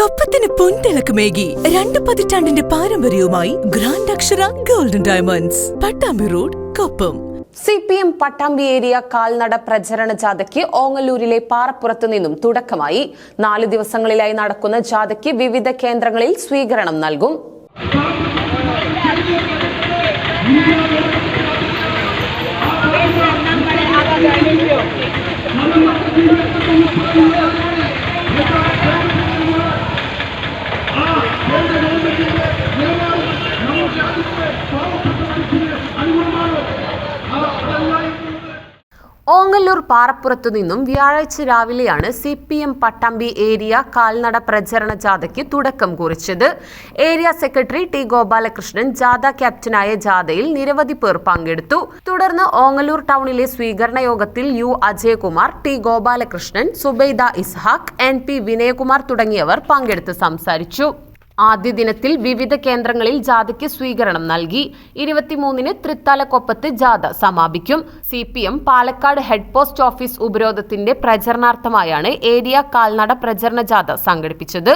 കൊപ്പത്തിന് പൊൻതിളക്കമേകി രണ്ട് പതിറ്റാണ്ടിന്റെ പാരമ്പര്യവുമായി grand Akshara golden diamonds Pattambi road Koppam. C P M Pattambi area കാൽനട പ്രചരണ ജാഥയ്ക്ക് ഓങ്ങല്ലൂരിലെ പാറപ്പുറത്തു നിന്നും തുടക്കമായി. നാല് ദിവസങ്ങളിലായി നടക്കുന്ന ജാഥയ്ക്ക് വിവിധ കേന്ദ്രങ്ങളിൽ സ്വീകരണം നൽകും. ഓങ്ങല്ലൂർ പാറപ്പുറത്തു നിന്നും വ്യാഴാഴ്ച രാവിലെയാണ് C P M Pattambi area കാൽനട പ്രചരണ ജാഥയ്ക്ക് തുടക്കം കുറിച്ചത്. ഏരിയ സെക്രട്ടറി ടി ഗോപാലകൃഷ്ണൻ ജാഥ ക്യാപ്റ്റനായ ജാഥയിൽ നിരവധി പേർ പങ്കെടുത്തു. തുടർന്ന് ഓങ്ങല്ലൂർ ടൗണിലെ സ്വീകരണ യോഗത്തിൽ U Ajayakumar T Gopalakrishnan Subaida Ishaq N P Vinayakumar തുടങ്ങിയവർ പങ്കെടുത്ത് സംസാരിച്ചു. ആദ്യ ദിനത്തിൽ വിവിധ കേന്ദ്രങ്ങളിൽ ജാഥയ്ക്ക് സ്വീകരണം നൽകി. ഇരുപത്തിമൂന്നിന് തൃത്താലക്കൊപ്പത്ത് ജാഥ സമാപിക്കും. C P M Palakkad head post office ഉപരോധത്തിന്റെ പ്രചരണാർത്ഥമായാണ് ഏരിയ കാൽനട പ്രചരണ ജാഥ സംഘടിപ്പിച്ചത്.